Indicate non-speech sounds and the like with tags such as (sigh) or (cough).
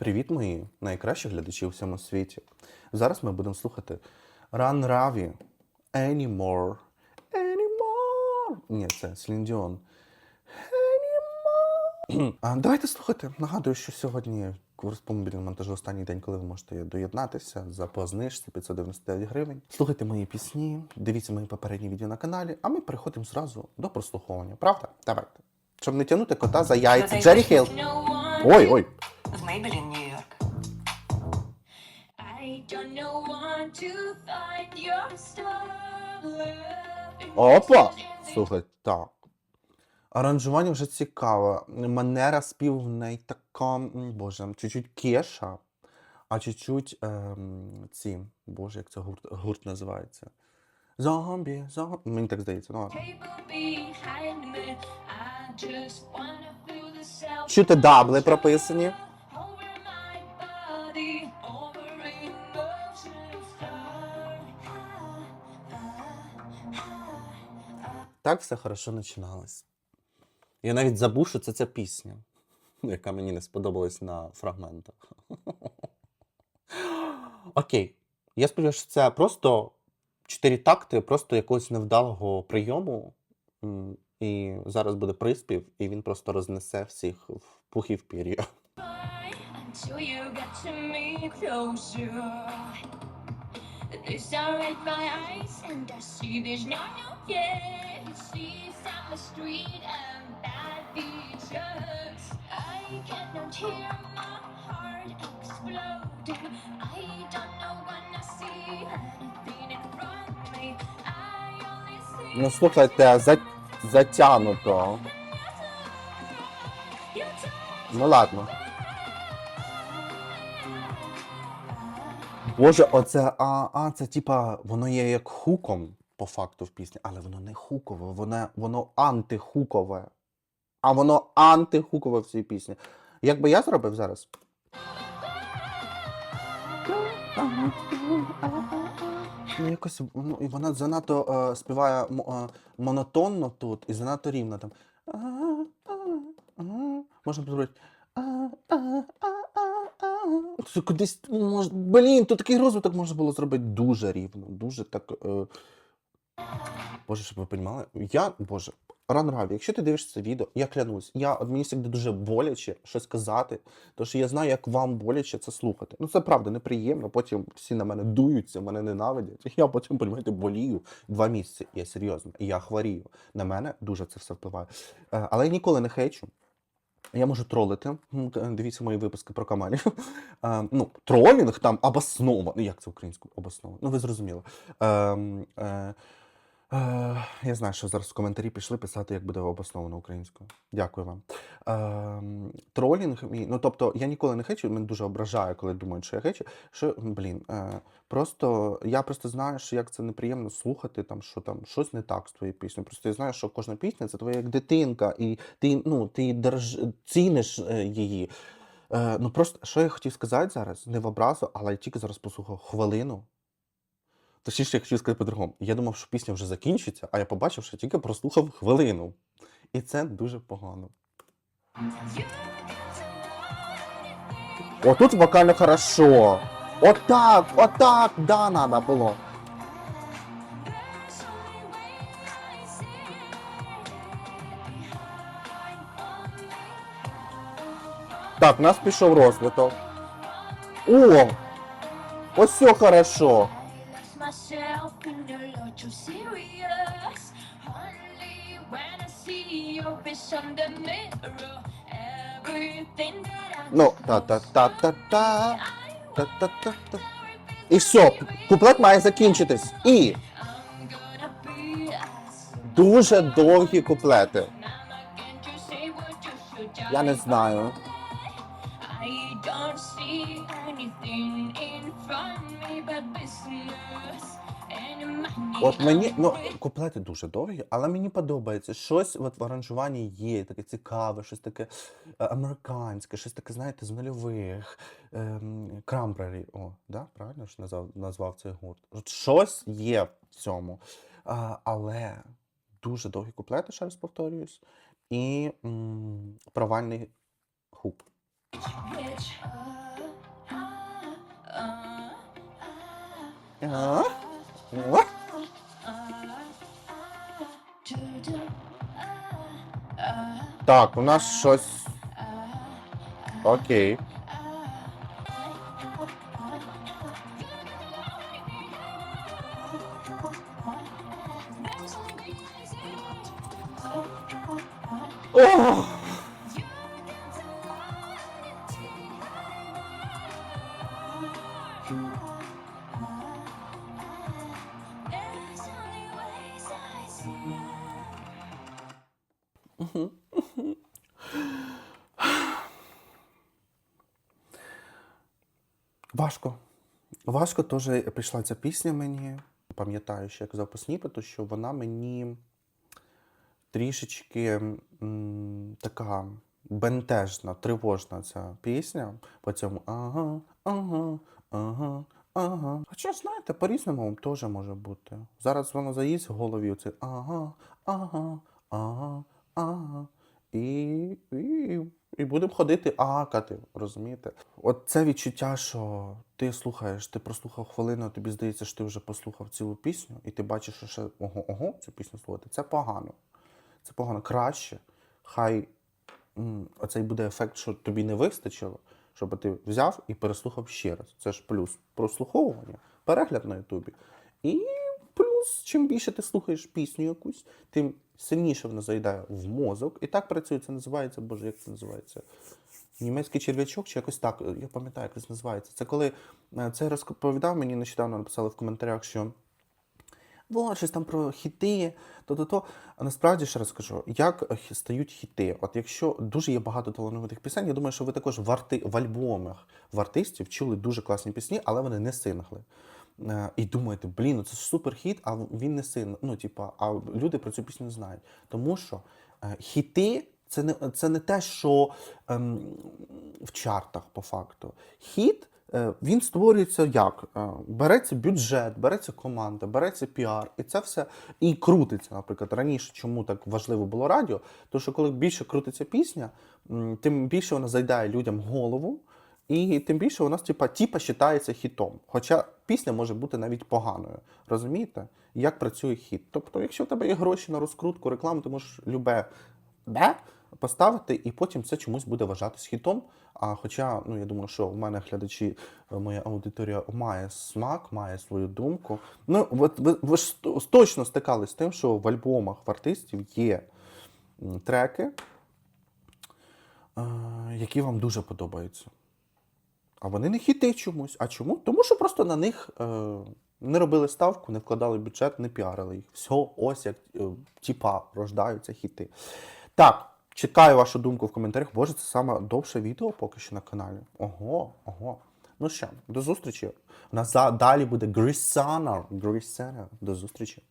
Привіт, мої найкращі глядачі у всьому світі. Зараз ми будемо слухати Run Ravi Anymore. Anymore. Ні, це Dion. Anymore. А, давайте слухати. Нагадую, що сьогодні курс по мобільному монтажу останній день, коли ви можете доєднатися за познижці 599 гривень. Слухайте мої пісні, дивіться мої попередні відео на каналі, а ми переходимо зразу до прослуховування. Правда? Давайте. Щоб не тягнути кота за яйця. Джері Хейл. Ой, ой. В Maybelline star. Опа! Слухай, так. Аранжування вже цікаве. Манера співу в неї така, боже, чуть-чуть кеша, а чуть-чуть ем, ці, боже, як це гурт, гурт називається? Зомбі, зомбі. Мені так здається. Ну, ладно. Чути дабли прописані. Так все хорошо починалось. Я навіть забув, що це ця пісня, яка мені не сподобалась на фрагментах. Окей. Я сподіваюся, що це просто чотири такти, просто якогось невдалого прийому. І зараз буде приспів, і він просто рознесе всіх в пух в пір'я. This I read my eyes and I see there's no no. You see on the street and bad features. I cannot hear my heart exploding. I don't know when I see anything in front of me. I only see. Ну, слухайте, за... затянуто. Ну ладно. Боже, оце, а, а це типа, воно є як хуком по факту в пісні, але воно не хукове, воно, воно антихукове. А воно антихукове в цій пісні. Як би я зробив зараз? Ну, якось, ну, і вона занадто е, співає е, монотонно тут і занадто рівно там. Можна зробити. Це Кудись. Блін, тут такий розвиток можна було зробити дуже рівно, дуже так. Е... Боже, щоб ви розуміли, я, Боже, Ранраві, якщо ти дивишся це відео, я клянусь, я мені завжди дуже боляче щось казати, тому що я знаю, як вам боляче це слухати. Ну це правда неприємно. Потім всі на мене дуються, мене ненавидять. (laughs) Я потім, розумієте, болію два місяці. Я серйозно, я хворію. На мене дуже це все впливає. Е, Але я ніколи не хейчу. Я можу тролити. Дивіться мої випуски про каманів. Е, (laughs) ну, тролінг там обоснований. Як це українською? Обоснований. Ну, ви зрозуміли. Е, е, е, я знаю, що зараз в коментарі пішли писати, як буде обосновано українською. Дякую вам. Ем, тролінг мій, ну тобто я ніколи не хечу, мене дуже ображає, коли думають, що я хечу. Що, блін, е, просто я просто знаю, що як це неприємно слухати, там, що там щось не так з твоєю піснею. Просто я знаю, що кожна пісня це твоя як дитинка, і ти, ну, ти держ... ціниш е, її. Е, ну просто що я хотів сказати зараз, не в образу, але я тільки зараз послухав хвилину. Точніше, я хотів сказати по-другому. Я думав, що пісня вже закінчиться, а я побачив, що тільки прослухав хвилину. І це дуже погано. Отут вокально хорошо. Отак, отак, да, надо було. Так, у нас пішов розвиток. О! Ось все хорошо. Ну, та-та-та-та-та. Та-та-та-та. І все, куплет має закінчитись. І дуже довгі куплети. Я не знаю. I don't see anything in front of me but business. От мені ну куплети дуже довгі, але мені подобається щось от в аранжуванні є, таке цікаве, щось таке е, американське, щось таке, знаєте, з нульових ем, крамбрері. О, да, правильно ж назвав назвав цей гурт. От Щось є в цьому. А, Але дуже довгі куплети, ще раз повторююсь, і м провальний хуп. А? О. Так, у нас щось. Окей. Ох! There's Важко. Важко теж прийшла ця пісня мені. Пам'ятаю, що я казав по сніпету, що вона мені трішечки м, така бентежна, тривожна ця пісня. По цьому ага, ага, ага, ага. Хоча, знаєте, по-різному теж може бути. Зараз воно заїсть в голові оце ага, ага, ага, ага. І, і, і будемо ходити агакати, розумієте? От це відчуття, що ти слухаєш, ти прослухав хвилину, тобі здається, що ти вже послухав цілу пісню, і ти бачиш, що ще ого, ого, цю пісню слухати. Це погано. Це погано. Краще. Хай м, оцей буде ефект, що тобі не вистачило, щоб ти взяв і переслухав ще раз. Це ж плюс прослуховування, перегляд на Ютубі. І плюс, чим більше ти слухаєш пісню якусь, тим сильніше вона зайде в мозок. І так працює. Це називається, боже, як це називається? Німецький черв'ячок, чи якось так, я пам'ятаю, як це називається. Це коли е, це розповідав, мені нещодавно написали в коментарях, що вот, щось там про хіти, то-то-то. А насправді ще раз скажу, як стають хіти. От якщо дуже є багато талановитих пісень, я думаю, що ви також в, арти... в альбомах в артистів чули дуже класні пісні, але вони не сингли. Е, І думаєте, блін, ну це супер хіт, а він не син. Ну, типа, а люди про цю пісню знають. Тому що е, хіти це не, це не те, що ем, в чартах по факту. Хіт е, він створюється як? Береться бюджет, береться команда, береться піар, і це все і крутиться. Наприклад, раніше чому так важливо було радіо? Тому що коли більше крутиться пісня, тим більше вона зайдає людям голову. І тим більше у нас типа, типа вважається хітом. Хоча пісня може бути навіть поганою. Розумієте? Як працює хіт? Тобто, якщо в тебе є гроші на розкрутку, рекламу, ти можеш любе «бе» поставити, і потім це чомусь буде вважатись хітом. А хоча, ну я думаю, що в мене глядачі, е, моя аудиторія має смак, має свою думку. Ну, от ви, ви ж точно стикались з тим, що в альбомах в артистів є треки, е, які вам дуже подобаються. А вони не хіти чомусь. А чому? Тому що просто на них е, не робили ставку, не вкладали бюджет, не піарили їх. Все, ось як е, типа рождаються хіти. Так, чекаю вашу думку в коментарях. Боже, це саме довше відео поки що на каналі. Ого, ого. Ну що, до зустрічі. У нас далі буде Грісана. Грісана. До зустрічі.